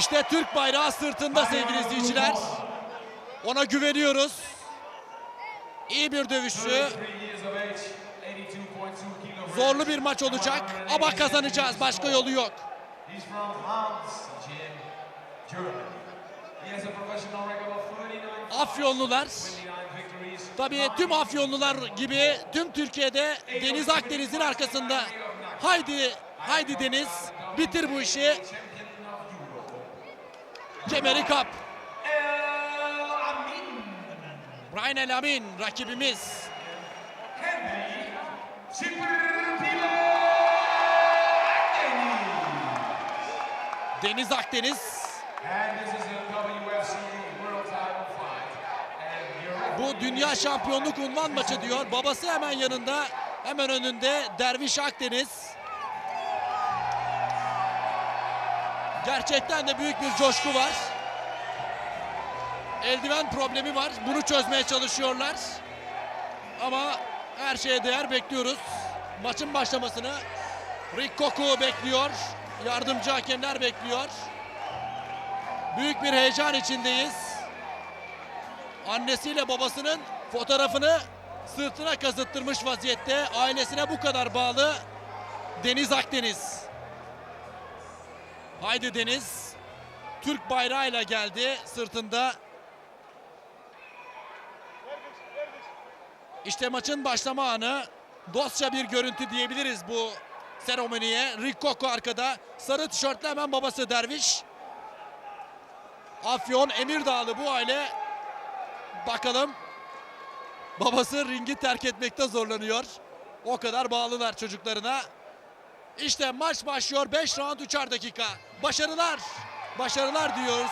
İşte Türk bayrağı sırtında sevgili izleyiciler. Ona güveniyoruz. İyi bir dövüşçü. Zorlu bir maç olacak ama kazanacağız. Başka yolu yok. He's from Hansgym, Germany. He has a professional record of 39 Afyonlular. 29 victories. Tabii tüm Afyonlular gibi tüm Türkiye'de Deniz Akdeniz'in arkasında. Haydi, haydi Deniz bitir bu işi. Kemeri kap. Brian El Amin rakibimiz. Deniz. Deniz Akdeniz. Bu dünya şampiyonluk unvan maçı diyor. Babası hemen yanında, hemen önünde Derviş Akdeniz. Gerçekten de büyük bir coşku var. Eldiven problemi var. Bunu çözmeye çalışıyorlar. Ama her şeye değer bekliyoruz. Maçın başlamasını Rick Koku bekliyor. Yardımcı hakemler bekliyor. Büyük bir heyecan içindeyiz. Annesiyle babasının fotoğrafını sırtına kazıttırmış vaziyette. Ailesine bu kadar bağlı Deniz Akdeniz. Haydi Deniz. Türk bayrağıyla geldi sırtında. İşte maçın başlama anı. Dostça bir görüntü diyebiliriz bu seremoniye. Rick Coco arkada. Sarı tişörtlü hemen babası Derviş. Afyon Emirdağlı bu aile Bakalım. Babası ringi terk etmekte zorlanıyor. O kadar bağlılar çocuklarına. İşte maç başlıyor. 5 round 3'er dakika. Başarılar. Başarılar diyoruz.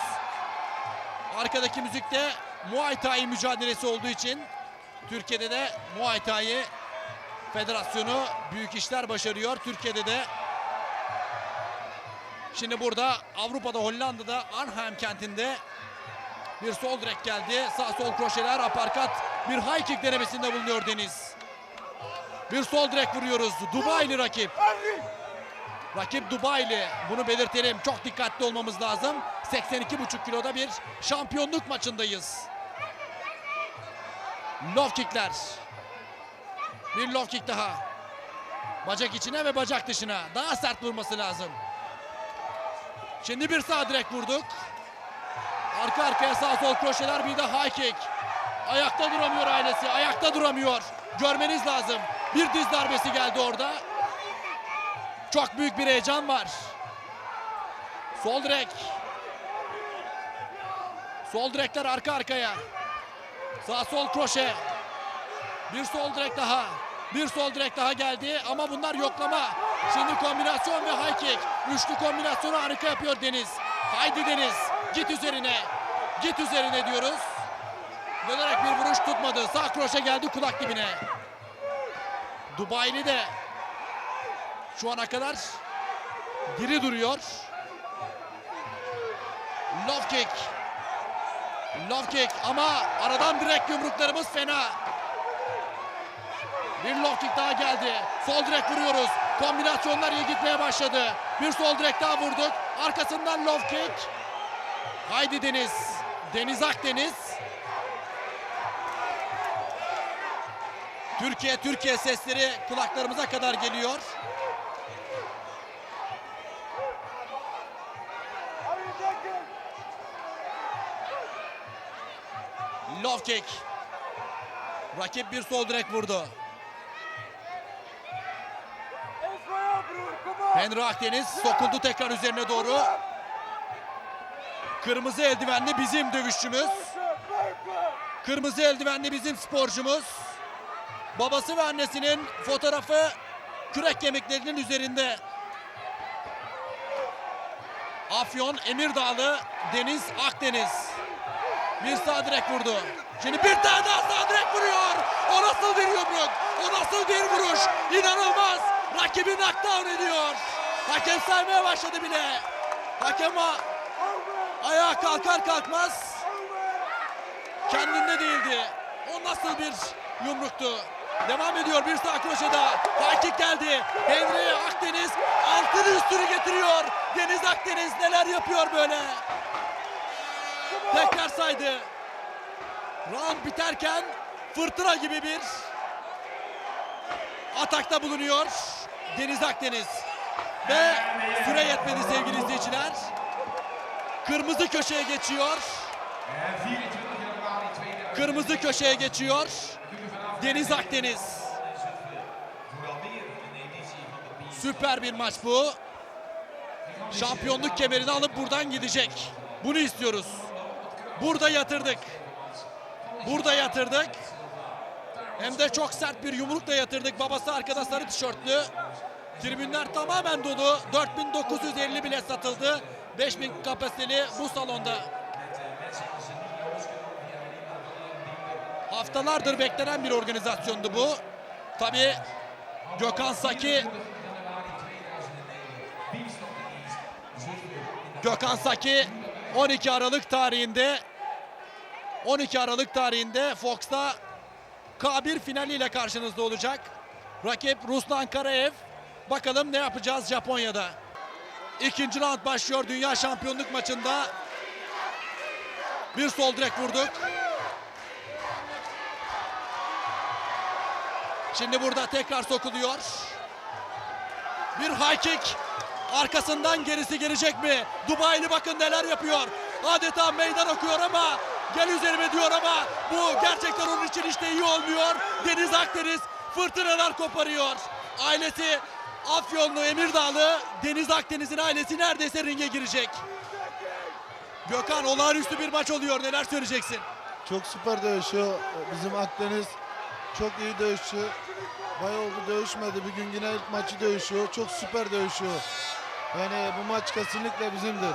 Arkadaki müzikte Muay Thai mücadelesi olduğu için Türkiye'de de Muay Thai Federasyonu büyük işler başarıyor. Türkiye'de de Şimdi burada Avrupa'da Hollanda'da Arnhem kentinde bir sol direk geldi. Sağ sol kroşeler aparkat. Bir high kick denemesinde bulunuyor Deniz. Bir sol direk vuruyoruz. Dubai'li rakip. Rakip Dubai'li. Bunu belirtelim. Çok dikkatli olmamız lazım. 82,5 kiloda bir şampiyonluk maçındayız. Low kickler. Bir low kick daha. Bacak içine ve bacak dışına. Daha sert vurması lazım. Şimdi bir sağ direk vurduk. Arka arkaya sağ sol kroşeler bir de high kick. Ayakta duramıyor ailesi. Ayakta duramıyor. Görmeniz lazım. Bir diz darbesi geldi orada. Çok büyük bir heyecan var. Sol direk. Sol direkler arka arkaya. Sağ sol kroşe. Bir sol direk daha. Bir sol direk daha geldi ama bunlar yoklama. Şimdi kombinasyon ve high kick. Üçlü kombinasyonu harika yapıyor Deniz. Haydi Deniz. Git üzerine. Git üzerine diyoruz. Dönerek bir vuruş tutmadı. Sağ kroşe geldi kulak dibine. Dubai'li de şu ana kadar diri duruyor. Love kick. Love kick ama aradan direkt yumruklarımız fena. Bir low kick daha geldi. Sol direk vuruyoruz. Kombinasyonlar iyi gitmeye başladı. Bir sol direk daha vurduk. Arkasından low kick. Haydi Deniz. Deniz Akdeniz. Türkiye Türkiye sesleri kulaklarımıza kadar geliyor. Low kick. Rakip bir sol direk vurdu. Henry Akdeniz sokuldu tekrar üzerine doğru. Kırmızı eldivenli bizim dövüşçümüz. Kırmızı eldivenli bizim sporcumuz. Babası ve annesinin fotoğrafı kürek kemiklerinin üzerinde. Afyon Emirdağlı Deniz Akdeniz. Bir sağ direk vurdu. Şimdi bir tane daha sağ direk vuruyor. O nasıl bir yumruk? O nasıl bir vuruş? İnanılmaz. Rakibi knockdown ediyor. Hakem saymaya başladı bile. Hakem a- ayağa kalkar kalkmaz kendinde değildi. O nasıl bir yumruktu? Devam ediyor bir sağ kroşe daha. High kick geldi. Henry Akdeniz altını üstünü getiriyor. Deniz Akdeniz neler yapıyor böyle. Tekrar saydı. Round biterken fırtına gibi bir atakta bulunuyor Deniz Akdeniz. Ve süre yetmedi sevgili izleyiciler. Kırmızı köşeye geçiyor. En 24 januari 2000. Kırmızı köşeye geçiyor. Deniz Akdeniz. Süper bir maç bu. Şampiyonluk kemerini alıp buradan gidecek. Bunu istiyoruz. Burada yatırdık. Burada yatırdık. Hem de çok sert bir yumrukla yatırdık. Babası arkada sarı tişörtlü. Tribünler tamamen dolu. 4950 bile satıldı. 5000 kapasiteli bu salonda. Haftalardır beklenen bir organizasyondu bu. Tabii Gökhan Saki Gökhan Saki 12 Aralık tarihinde 12 Aralık tarihinde Fox'ta K1 finaliyle karşınızda olacak. Rakip Ruslan Karaev. Bakalım ne yapacağız Japonya'da. İkinci round başlıyor dünya şampiyonluk maçında. Bir sol direk vurduk. Şimdi burada tekrar sokuluyor. Bir high kick. Arkasından gerisi gelecek mi? Dubai'li bakın neler yapıyor. Adeta meydan okuyor ama gel üzerime diyor ama bu gerçekten onun için işte iyi olmuyor. Deniz Akdeniz fırtınalar koparıyor. Ailesi Afyonlu Emirdağlı Deniz Akdeniz'in ailesi neredeyse ringe girecek. Gökhan olağanüstü bir maç oluyor. Neler söyleyeceksin? Çok süper dövüşüyor. Bizim Akdeniz çok iyi dövüşçü. Bayağı oldu dövüşmedi. Bir gün yine ilk maçı dövüşüyor. Çok süper dövüşüyor. Yani bu maç kesinlikle bizimdir.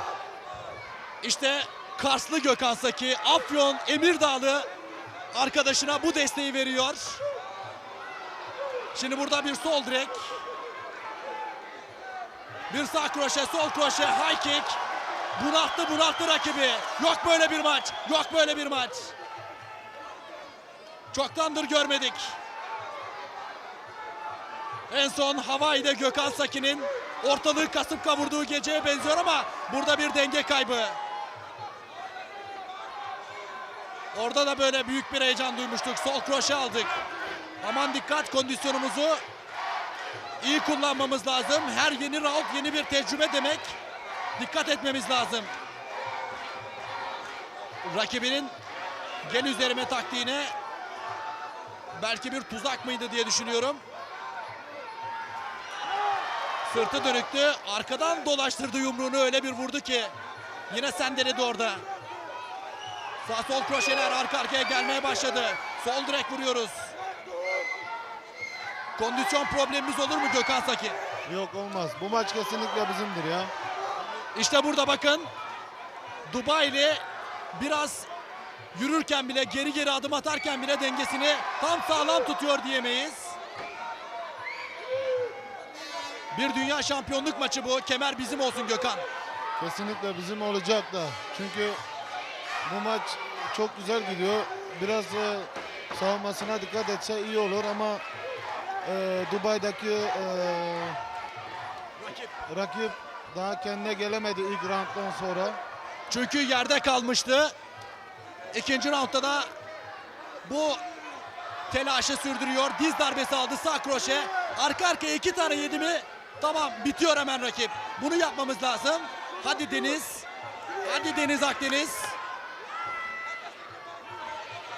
İşte Karslı Gökhan Saki, Afyon Emirdağlı arkadaşına bu desteği veriyor. Şimdi burada bir sol direk. Bir sağ kroşe, sol kroşe, high kick. Bunalttı, bunalttı rakibi. Yok böyle bir maç, yok böyle bir maç. Çoktandır görmedik. En son Hawaii'de Gökhan Saki'nin ortalığı kasıp kavurduğu geceye benziyor ama burada bir denge kaybı. Orada da böyle büyük bir heyecan duymuştuk. Sol kroşe aldık. Aman dikkat kondisyonumuzu iyi kullanmamız lazım. Her yeni round yeni bir tecrübe demek. Dikkat etmemiz lazım. Rakibinin gel üzerime taktiğine belki bir tuzak mıydı diye düşünüyorum. Sırtı dönüktü. Arkadan dolaştırdı yumruğunu öyle bir vurdu ki. Yine sendeledi orada. Sağ sol kroşeler arka arkaya gelmeye başladı. Sol direk vuruyoruz. Kondisyon problemimiz olur mu Gökhan Saki? Yok olmaz. Bu maç kesinlikle bizimdir ya. İşte burada bakın. Dubai'li biraz yürürken bile geri geri adım atarken bile dengesini tam sağlam tutuyor diyemeyiz. Bir dünya şampiyonluk maçı bu. Kemer bizim olsun Gökhan. Kesinlikle bizim olacak da. Çünkü bu maç çok güzel gidiyor. Biraz e, savunmasına dikkat etse iyi olur ama e, Dubai'deki e, Rakip. daha kendine gelemedi ilk rounddan sonra. Çünkü yerde kalmıştı. İkinci roundda da bu telaşı sürdürüyor. Diz darbesi aldı sağ kroşe. Arka arkaya iki tane yedi mi tamam bitiyor hemen rakip. Bunu yapmamız lazım. Hadi Deniz. Hadi Deniz Akdeniz.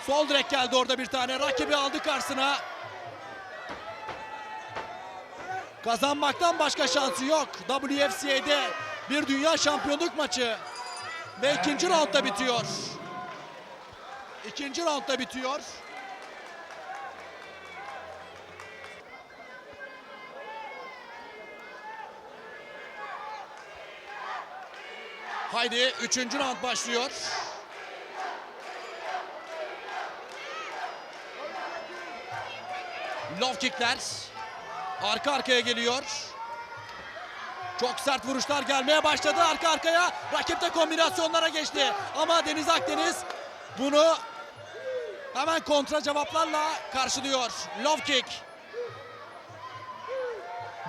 Sol direk geldi orada bir tane. Rakibi aldı karşısına. Kazanmaktan başka şansı yok. WFC'de bir dünya şampiyonluk maçı. Ve ikinci roundda bitiyor. İkinci roundda bitiyor. Haydi üçüncü round başlıyor. Low kickler. Arka arkaya geliyor. Çok sert vuruşlar gelmeye başladı arka arkaya. Rakip de kombinasyonlara geçti. Ama Deniz Akdeniz bunu Hemen kontra cevaplarla karşılıyor. Love kick.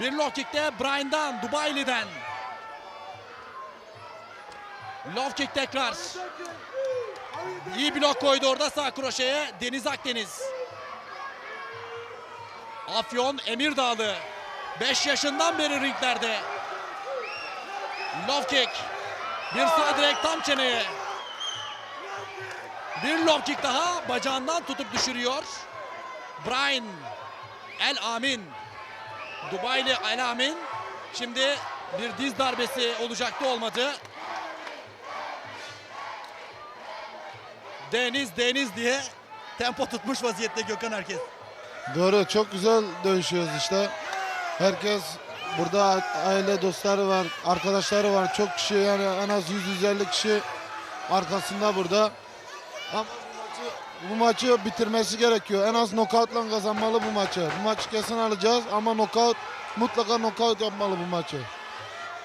Bir love kick de Brian'dan, Dubai'liden. Love kick tekrar. İyi blok koydu orada sağ kroşeye Deniz Akdeniz. Afyon Emirdağlı. 5 yaşından beri ringlerde. Love kick. Bir sağ direkt tam çeneye. Bir low kick daha bacağından tutup düşürüyor. Brian El Amin. Dubai'li El Amin. Şimdi bir diz darbesi olacaktı olmadı. Deniz Deniz diye tempo tutmuş vaziyette Gökhan herkes. Doğru çok güzel dövüşüyoruz işte. Herkes burada aile dostları var, arkadaşları var. Çok kişi yani en az 100-150 kişi arkasında burada. Ama bu maçı, bu maçı bitirmesi gerekiyor. En az knockoutla kazanmalı bu maçı. Bu maçı kesin alacağız ama knockout mutlaka knockout yapmalı bu maçı.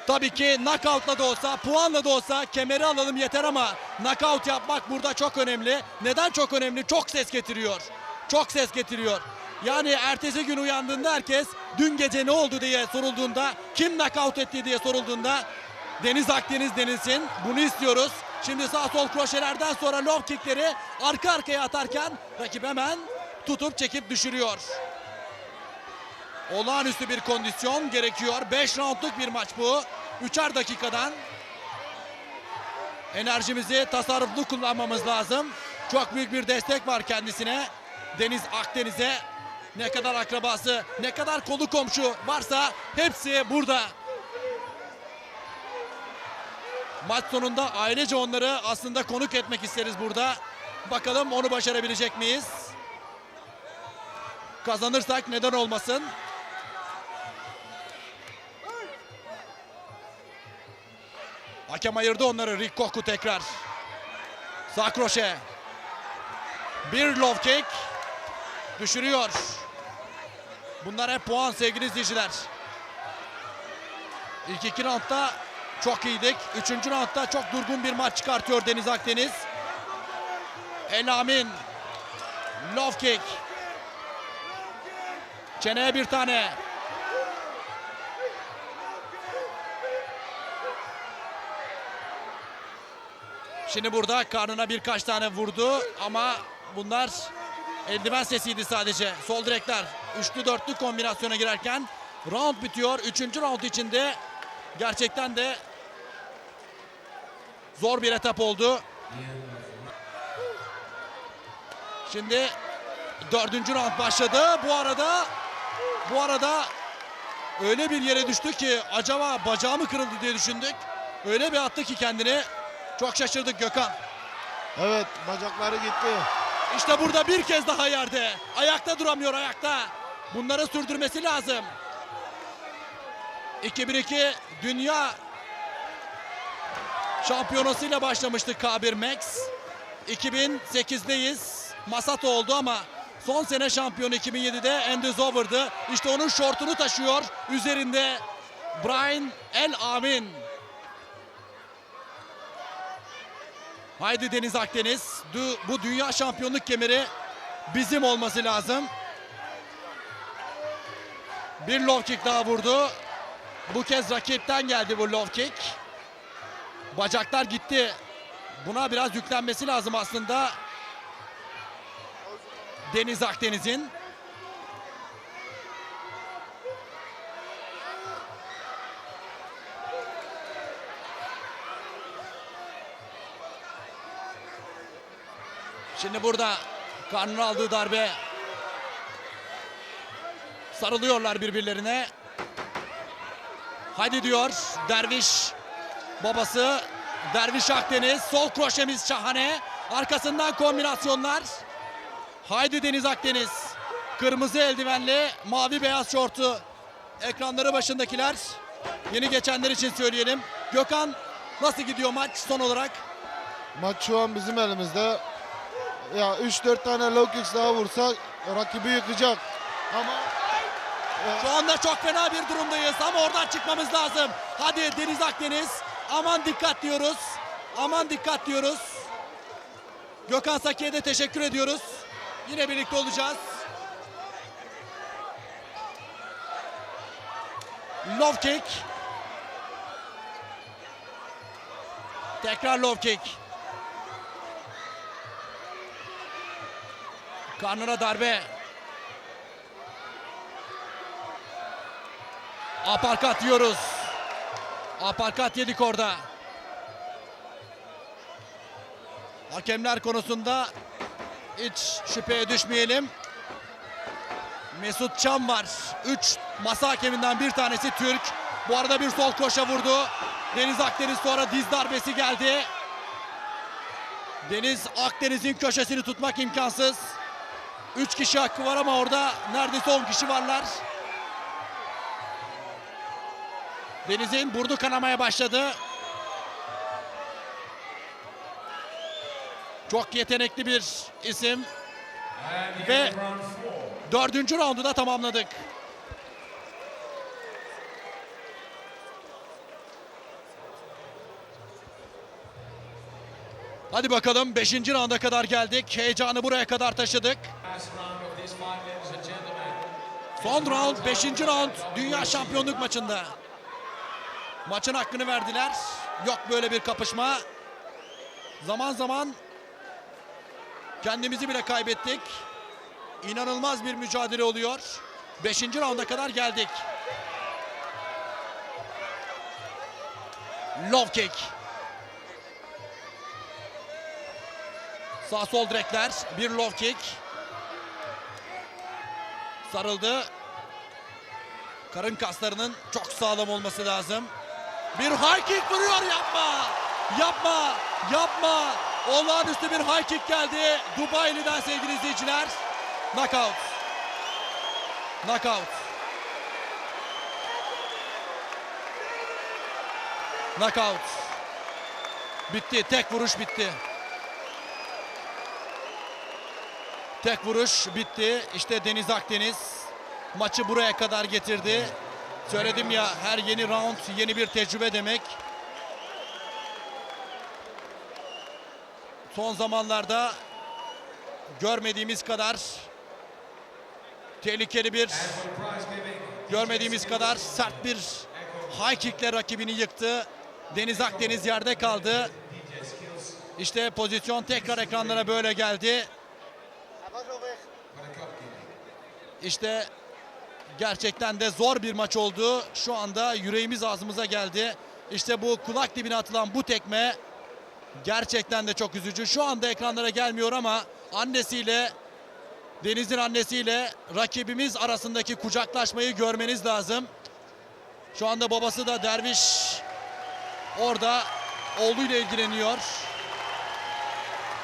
Tabii ki knockoutla da olsa, puanla da olsa kemeri alalım yeter ama knockout yapmak burada çok önemli. Neden çok önemli? Çok ses getiriyor. Çok ses getiriyor. Yani ertesi gün uyandığında herkes dün gece ne oldu diye sorulduğunda, kim knockout etti diye sorulduğunda Deniz Akdeniz denilsin. Bunu istiyoruz. Şimdi sağ sol kroşelerden sonra low kickleri arka arkaya atarken rakip hemen tutup çekip düşürüyor. Olağanüstü bir kondisyon gerekiyor. 5 roundluk bir maç bu. Üçer dakikadan enerjimizi tasarruflu kullanmamız lazım. Çok büyük bir destek var kendisine. Deniz Akdeniz'e ne kadar akrabası, ne kadar kolu komşu varsa hepsi burada. Maç sonunda ailece onları aslında konuk etmek isteriz burada. Bakalım onu başarabilecek miyiz? Kazanırsak neden olmasın? Hakem ayırdı onları. Rick Koku tekrar. Sağ kroşe. Bir low kick. Düşürüyor. Bunlar hep puan sevgili izleyiciler. İlk iki roundda çok iyiydik. Üçüncü roundda çok durgun bir maç çıkartıyor Deniz Akdeniz. El Amin. Low kick. Çeneye bir tane. Şimdi burada karnına birkaç tane vurdu ama bunlar eldiven sesiydi sadece. Sol direkler üçlü dörtlü kombinasyona girerken round bitiyor. Üçüncü round içinde gerçekten de zor bir etap oldu. Şimdi dördüncü round başladı. Bu arada bu arada öyle bir yere düştü ki acaba bacağı mı kırıldı diye düşündük. Öyle bir attı ki kendini. Çok şaşırdık Gökhan. Evet bacakları gitti. İşte burada bir kez daha yerde. Ayakta duramıyor ayakta. Bunları sürdürmesi lazım. 2002 Dünya Şampiyonasıyla başlamıştı K1 Max. 2008'deyiz. Masato oldu ama son sene şampiyon 2007'de Andy Zover'dı. İşte onun şortunu taşıyor. Üzerinde Brian El Amin. Haydi Deniz Akdeniz. Bu dünya şampiyonluk kemeri bizim olması lazım. Bir low kick daha vurdu. Bu kez rakipten geldi bu low kick. Bacaklar gitti. Buna biraz yüklenmesi lazım aslında. Deniz Akdeniz'in. Şimdi burada karnına aldığı darbe sarılıyorlar birbirlerine. Hadi diyor Derviş babası Derviş Akdeniz. Sol kroşemiz şahane. Arkasından kombinasyonlar. Haydi Deniz Akdeniz. Kırmızı eldivenli mavi beyaz şortu. Ekranları başındakiler. Yeni geçenler için söyleyelim. Gökhan nasıl gidiyor maç son olarak? Maç şu an bizim elimizde. Ya 3-4 tane low kicks daha vursak rakibi yıkacak. Ama Şu anda çok fena bir durumdayız ama oradan çıkmamız lazım. Hadi Deniz Akdeniz. Aman dikkat diyoruz. Aman dikkat diyoruz. Gökhan Saki'ye de teşekkür ediyoruz. Yine birlikte olacağız. Love kick. Tekrar low kick. Karnına darbe. Aparkat diyoruz. Aparkat yedik orada. Hakemler konusunda hiç şüpheye düşmeyelim. Mesut Çam var. 3 masa hakeminden bir tanesi Türk. Bu arada bir sol koşa vurdu. Deniz Akdeniz sonra diz darbesi geldi. Deniz Akdeniz'in köşesini tutmak imkansız. 3 kişi hakkı var ama orada neredeyse 10 kişi varlar. Deniz'in burnu kanamaya başladı. Çok yetenekli bir isim. Ve dördüncü raundu da tamamladık. Hadi bakalım 5. raunda kadar geldik. Heyecanı buraya kadar taşıdık. Son round 5. round dünya şampiyonluk maçında. Maçın hakkını verdiler. Yok böyle bir kapışma. Zaman zaman kendimizi bile kaybettik. İnanılmaz bir mücadele oluyor. 5. raunda kadar geldik. Love kick. Sağ sol direkler. Bir love kick. Sarıldı. Karın kaslarının çok sağlam olması lazım. Bir high kick vuruyor yapma. Yapma. Yapma. Olağanüstü bir high kick geldi. Dubai'liden sevgili izleyiciler. Knockout. Knockout. Knockout. Bitti. Tek vuruş bitti. Tek vuruş bitti. İşte Deniz Akdeniz maçı buraya kadar getirdi. Söyledim ya her yeni round yeni bir tecrübe demek. Son zamanlarda görmediğimiz kadar tehlikeli bir görmediğimiz kadar sert bir high kickle rakibini yıktı. Deniz Akdeniz yerde kaldı. İşte pozisyon tekrar ekranlara böyle geldi. İşte gerçekten de zor bir maç oldu. Şu anda yüreğimiz ağzımıza geldi. İşte bu kulak dibine atılan bu tekme gerçekten de çok üzücü. Şu anda ekranlara gelmiyor ama annesiyle Deniz'in annesiyle rakibimiz arasındaki kucaklaşmayı görmeniz lazım. Şu anda babası da Derviş orada oğluyla ilgileniyor.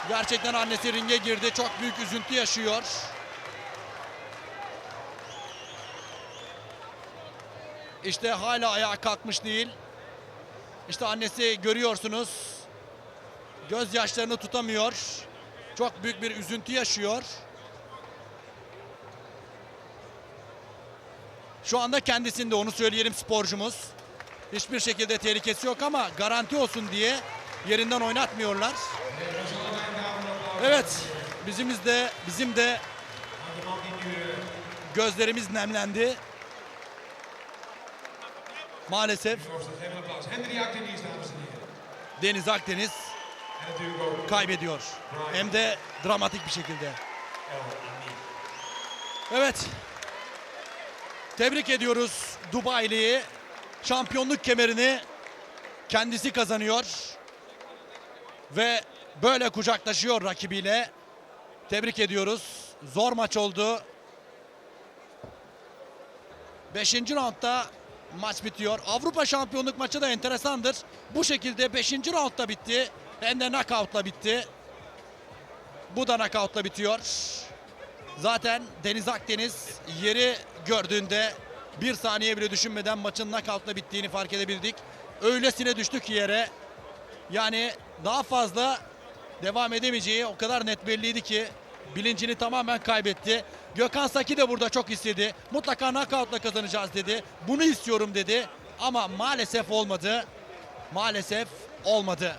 Gerçekten annesi ringe girdi. Çok büyük üzüntü yaşıyor. İşte hala ayağa kalkmış değil. İşte annesi görüyorsunuz. Gözyaşlarını tutamıyor. Çok büyük bir üzüntü yaşıyor. Şu anda kendisinde onu söyleyelim sporcumuz. Hiçbir şekilde tehlikesi yok ama garanti olsun diye yerinden oynatmıyorlar. Evet, bizimiz de bizim de gözlerimiz nemlendi. Maalesef. Deniz Akdeniz kaybediyor. Hem de dramatik bir şekilde. Evet. Tebrik ediyoruz Dubai'liyi. Şampiyonluk kemerini kendisi kazanıyor. Ve böyle kucaklaşıyor rakibiyle. Tebrik ediyoruz. Zor maç oldu. Beşinci roundda maç bitiyor. Avrupa şampiyonluk maçı da enteresandır. Bu şekilde beşinci roundda bitti. Hem de knockoutla bitti. Bu da knockoutla bitiyor. Zaten Deniz Akdeniz yeri gördüğünde bir saniye bile düşünmeden maçın knockoutla bittiğini fark edebildik. Öylesine düştük yere. Yani daha fazla devam edemeyeceği o kadar net belliydi ki bilincini tamamen kaybetti. Gökhan Saki de burada çok istedi. Mutlaka knockoutla kazanacağız dedi. Bunu istiyorum dedi. Ama maalesef olmadı. Maalesef olmadı.